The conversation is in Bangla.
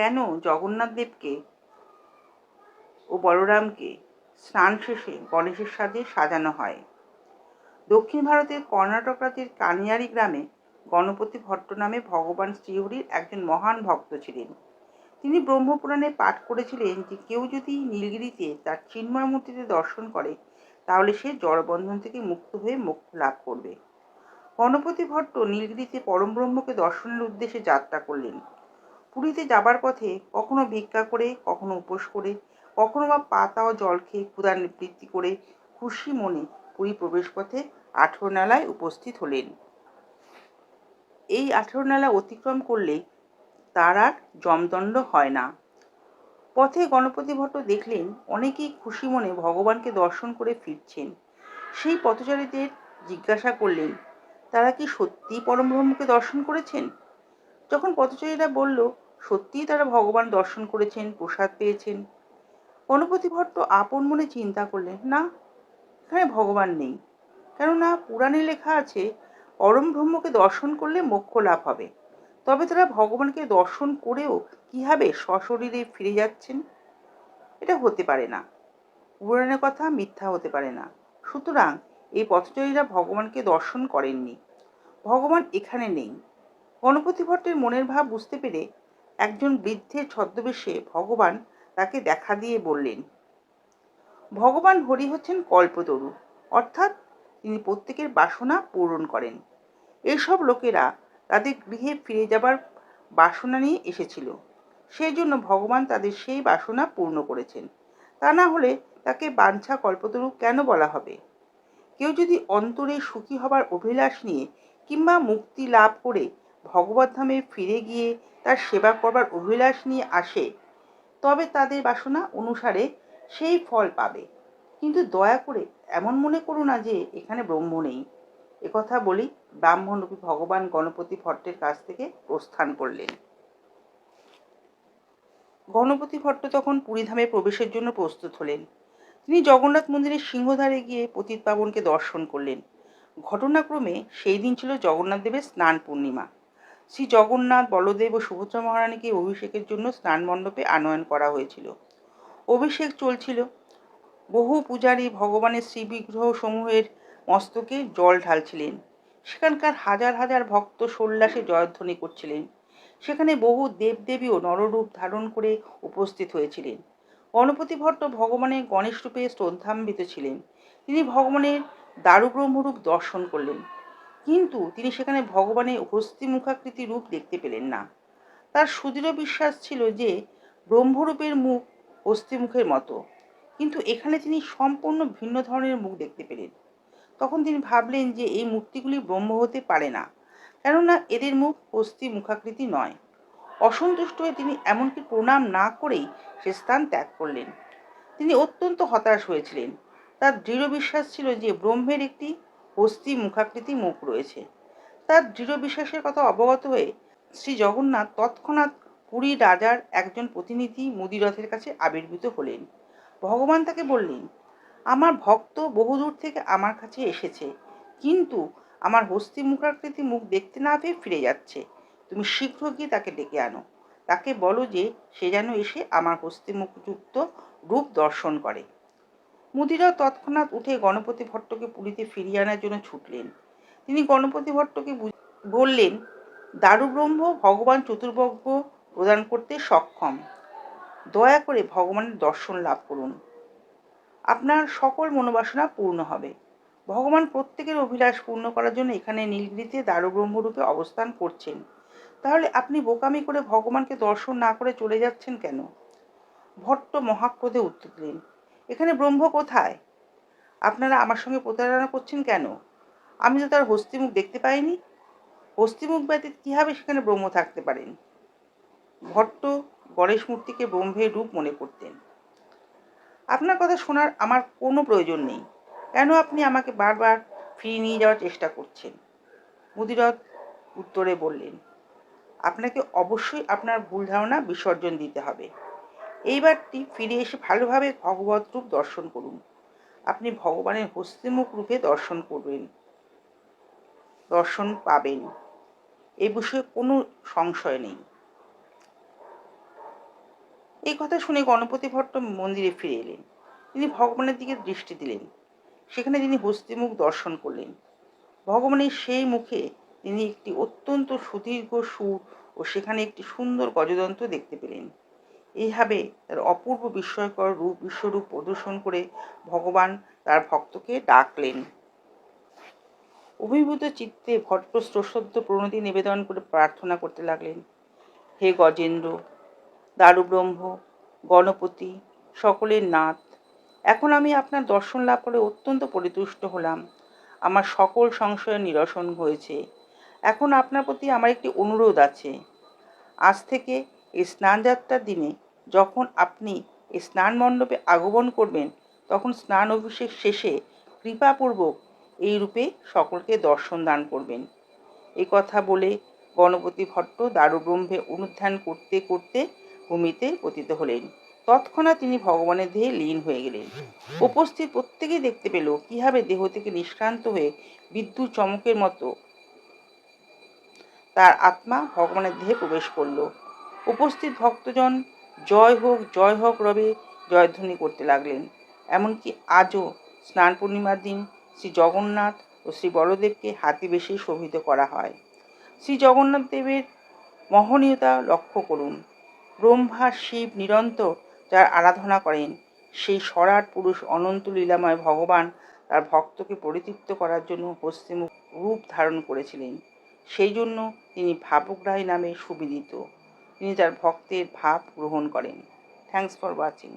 কেন জগন্নাথ দেবকে ও বলরামকে স্নান শেষে গণেশের সাজে সাজানো হয়? দক্ষিণ ভারতের কর্ণাটক রাজ্যের কানিয়ারি গ্রামে গণপতি ভট্ট নামে ভগবান শ্রীহরির একজন মহান ভক্ত ছিলেন। তিনি ব্রহ্মপুরাণে পাঠ করেছিলেন যে কেউ যদি নীলগিরিতে তার চিন্ময় মূর্তিতে দর্শন করে, তাহলে সে জড়বন্ধন থেকে মুক্ত হয়ে মোক্ষ লাভ করবে। গণপতি ভট্ট নীলগিরিতে পরমব্রহ্মকে দর্শনের উদ্দেশ্যে যাত্রা করলেন। পুরীতে যাবার পথে কখনো ভিক্ষা করে, কখনো উপোস করে, কখনো বা পাতা ও জল খেয়ে ক্ষুধার নিবৃত্তি করে খুশি মনে পুরী প্রবেশ পথে আঠেরো নালায় উপস্থিত হলেন। এই আঠেরো নালা অতিক্রম করলে তার আর জমদণ্ড হয় না। পথে গণপতি ভট্ট দেখলেন অনেকেই খুশি মনে ভগবানকে দর্শন করে ফিরছেন। সেই পথচারীদের জিজ্ঞাসা করলেন, তারা কি সত্যিই পরমব্রহ্মকে দর্শন করেছেন? যখন পথচারীরা বলল সত্যিই তারা ভগবান দর্শন করেছেন, প্রসাদ পেয়েছেন। গণপতি ভট্ট আপন মনে চিন্তা করলেন, না, এখানে ভগবান নেই। কেননা পুরাণে লেখা আছে, পরম ব্রহ্মকে দর্শন করলে মোক্ষ লাভ হবে। তবে তারা ভগবানকে দর্শন করেও কীভাবে সশরীরে ফিরে যাচ্ছেন? এটা হতে পারে না। পুরাণের কথা মিথ্যা হতে পারে না। সুতরাং এই পথচারীরা ভগবানকে দর্শন করেননি। ভগবান এখানে নেই। গণপতি ভট্টের মনের ভাব বুঝতে পেরে একজন বৃদ্ধের ছদ্মবেশে ভগবান তাকে দেখা দিয়ে বললেন, ভগবান হরি হচ্ছেন কল্পতরু, অর্থাৎ তিনি প্রত্যেকের বাসনা পূরণ করেন। এইসব লোকেরা তাদের গৃহে ফিরে যাবার বাসনা নিয়ে এসেছিল। সেই জন্য ভগবান তাদের সেই বাসনা পূর্ণ করেছেন। তা না হলে তাকে বাঞ্ছা কল্পতরু কেন বলা হবে? কেউ যদি অন্তরে সুখী হবার অভিলাষ নিয়ে কিংবা মুক্তি লাভ করে ভগবত ধামে ফিরে গিয়ে তার সেবা করবার অভিলাষ নিয়ে আসে, তবে তাদের বাসনা অনুসারে সেই ফল পাবে। কিন্তু দয়া করে এমন মনে করো না যে এখানে ব্রহ্ম নেই। একথা বলি ব্রাহ্মণরূপী ভগবান গণপতি ভট্টের কাছ থেকে প্রস্থান করলেন। গণপতি ভট্ট তখন পুরীধামে প্রবেশের জন্য প্রস্তুত হলেন। তিনি জগন্নাথ মন্দিরের সিংহধারে গিয়ে পতিত পাবনকে দর্শন করলেন। ঘটনাক্রমে সেই দিন ছিল জগন্নাথ দেবের স্নান পূর্ণিমা। শ্রী জগন্নাথ বলদেব ও সুভদ্রা মহারানীকে অভিষেকের জন্য স্নান মণ্ডপে আনয়ন করা হয়েছিল। অভিষেক চলছিল। বহু পূজারী ভগবানের শ্রীবিগ্রহ সমূহের মস্তকে জল ঢালছিলেন। সেখানকার হাজার হাজার ভক্ত সোল্লাসে জয়ধ্বনি করছিলেন। সেখানে বহু দেবদেবীও নররূপ ধারণ করে উপস্থিত হয়েছিলেন। গণপতি ভট্ট ভগবানের গণেশ রূপে শ্রদ্ধান্বিত ছিলেন। তিনি ভগবানের দারুব্রহ্মরূপ দর্শন করলেন। কিন্তু তিনি সেখানে ভগবানের হস্তিমুখাকৃতি রূপ দেখতে পেলেন না। তার সুদৃঢ় বিশ্বাস ছিল যে, ব্রহ্মরূপের মুখ হস্তিমুখের মতো। কিন্তু এখানে তিনি সম্পূর্ণ ভিন্ন ধরনের মুখ দেখতে পেলেন। তখন তিনি ভাবলেন যে, এই মূর্তিগুলি ব্রহ্ম হতে পারে না, কেননা এদের মুখ হস্তি মুখাকৃতি নয়। অসন্তুষ্ট হয়ে তিনি এমনকি প্রণাম না করেই সে স্থান ত্যাগ করলেন। তিনি অত্যন্ত হতাশ হয়েছিলেন। তার দৃঢ় বিশ্বাস ছিল যে, ব্রহ্মের একটি হস্তি মুখাকৃতি মুখ রয়েছে। তার দৃঢ় বিশ্বাসের কথা অবগত হয়ে শ্রী জগন্নাথ তৎক্ষণাৎ পুরী রাজার একজন প্রতিনিধি মুদিরথের কাছে আবির্ভূত হলেন। ভগবান তাকে বললেন, আমার ভক্ত বহুদূর থেকে আমার কাছে এসেছে, কিন্তু আমার হস্তি মুখাকৃতি মুখ দেখতে না পেয়ে ফিরে যাচ্ছে। তুমি শীঘ্র গিয়ে তাকে ডেকে আনো। তাকে বলো যে সে যেন এসে আমার হস্তি মুখযুক্ত রূপ দর্শন করে। মুদিরা তৎক্ষণাৎ উঠে গণপতি ভট্টকে পুরীতে ফিরিয়ে আনার জন্য ছুটলেন। তিনি গণপতি ভট্টকে বললেন, দারুব্রহ্ম ভগবান চতুর্ভজ্ঞ প্রদান করতে সক্ষম। দয়া করে ভগবানের দর্শন লাভ করুন। আপনার সকল মনোবাসনা পূর্ণ হবে। ভগবান প্রত্যেকের অভিলাষ পূর্ণ করার জন্য এখানে নীলগিরিতে দারুব্রহ্মরূপে অবস্থান করছেন। তাহলে আপনি বোকামি করে ভগবানকে দর্শন না করে চলে যাচ্ছেন কেন? ভট্ট মহাক্রোধে উত্তর দিলেন এখানে ব্রহ্ম কোথায়? আপনারা আমার সঙ্গে প্রতারণা করছেন কেন? আমি তো তার হস্তিমুখ দেখতে পাইনি। হস্তিমুখ ব্যতীত কীভাবে সেখানে ব্রহ্ম থাকতে পারেন? ভট্ট গণেশ মূর্তিকে ব্রহ্মের রূপ মনে করতেন। আপনার কথা শোনার আমার কোনো প্রয়োজন নেই। কেন আপনি আমাকে বারবার ফিরিয়ে নিয়ে যাওয়ার চেষ্টা করছেন? মুদিরথ উত্তরে বললেন, আপনাকে অবশ্যই আপনার ভুল ধারণা বিসর্জন দিতে হবে। এইবারটি ফিরে এসে ভালোভাবে ভগবত রূপ দর্শন করুন। আপনি ভগবানের হস্তিমুখ রূপে দর্শন করবেন। দর্শন পাবেন। এ বিষয়ে কোনো সংশয় নেই। এই কথা শুনে গণপতি ভট্ট মন্দিরে ফিরে এলেন। তিনি ভগবানের দিকে দৃষ্টি দিলেন। সেখানে তিনি হস্তিমুখ দর্শন করলেন। ভগবানের সেই মুখে তিনি একটি অত্যন্ত সুদীর্ঘ সুর ও সেখানে একটি সুন্দর গজযন্ত্র দেখতে পেলেন। এইভাবে তার অপূর্ব বিস্ময়কর রূপ বিশ্বরূপ প্রদর্শন করে ভগবান তার ভক্তকে ডাকলেন। অভিভূত চিত্তে ভট্ট স্রোষদ্ধ প্রণতি নিবেদন করে প্রার্থনা করতে লাগলেন। হে গজেন্দ্র, দারুব্রহ্ম, গণপতি, সকলের নাথ, এখন আমি আপনার দর্শন লাভ করে অত্যন্ত পরিতুষ্ট হলাম। আমার সকল সংশয়ের নিরসন হয়েছে। এখন আপনার প্রতি আমার একটি অনুরোধ আছে। আজ থেকে এই স্নানযাত্রার দিনে যখন আপনি এই স্নান মণ্ডপে আগমন করবেন, তখন স্নান অভিষেক শেষে কৃপাপূর্বক এই রূপে সকলকে দর্শন দান করবেন। এই কথা বলে গণপতি ভট্ট দারুব্রহ্মে অনুধ্যান করতে করতে ভূমিতে পতিত হলেন। তৎক্ষণাৎ তিনি ভগবানের দেহে লীন হয়ে গেলেন। উপস্থিত প্রত্যেকেই দেখতে পেল কীভাবে দেহ থেকে নিষ্ক্রান্ত হয়ে বিদ্যুৎ চমকের মতো তার আত্মা ভগবানের দেহে প্রবেশ করল। উপস্থিত ভক্তজন জয় হোক জয় হোক রবে জয়ধ্বনি করতে লাগলেন। এমনকি আজও স্নান পূর্ণিমার দিন শ্রী জগন্নাথ ও শ্রী বলদেবকে হাতি বেশি শোভিত করা হয়। শ্রী জগন্নাথ দেবের মহনীয়তা লক্ষ্য করুন। ব্রহ্মা, শিব নিরন্তর যার আরাধনা করেন, সেই সরাট পুরুষ অনন্ত লীলাময় ভগবান তার ভক্তকে পরিতৃপ্ত করার জন্য হস্তিমুখ রূপ ধারণ করেছিলেন। সেই জন্য তিনি ভাবগ্রাহী নামে সুবিদিত। তিনি তার ভক্তের ভাব গ্রহণ করেন। Thanks for watching